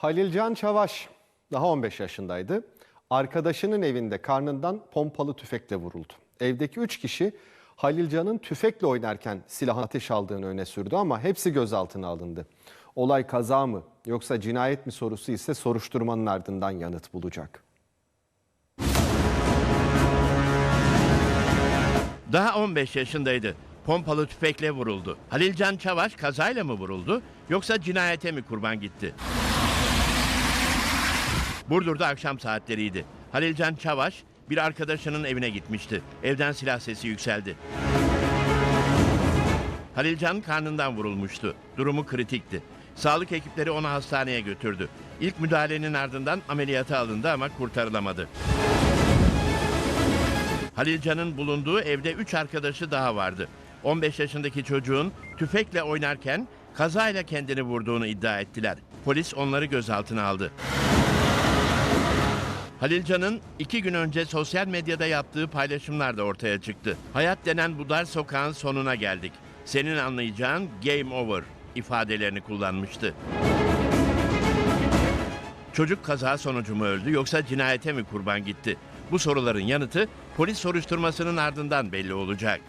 Halilcan Çavaş daha 15 yaşındaydı. Arkadaşının evinde karnından pompalı tüfekle vuruldu. Evdeki 3 kişi Halilcan'ın tüfekle oynarken silahın ateş aldığını öne sürdü ama hepsi gözaltına alındı. Olay kaza mı yoksa cinayet mi sorusu ise soruşturmanın ardından yanıt bulacak. Daha 15 yaşındaydı. Pompalı tüfekle vuruldu. Halilcan Çavaş kazayla mı vuruldu yoksa cinayete mi kurban gitti? Burdur'da akşam saatleriydi. Halilcan Çavaş bir arkadaşının evine gitmişti. Evden silah sesi yükseldi. Halilcan karnından vurulmuştu. Durumu kritikti. Sağlık ekipleri onu hastaneye götürdü. İlk müdahalenin ardından ameliyata alındı ama kurtarılamadı. Halilcan'ın bulunduğu evde 3 arkadaşı daha vardı. 15 yaşındaki çocuğun tüfekle oynarken kazayla kendini vurduğunu iddia ettiler. Polis onları gözaltına aldı. Halilcan'ın iki gün önce sosyal medyada yaptığı paylaşımlar da ortaya çıktı. Hayat denen bu dar sokağın sonuna geldik. Senin anlayacağın game over ifadelerini kullanmıştı. Çocuk kaza sonucu mu öldü yoksa cinayete mi kurban gitti? Bu soruların yanıtı polis soruşturmasının ardından belli olacak.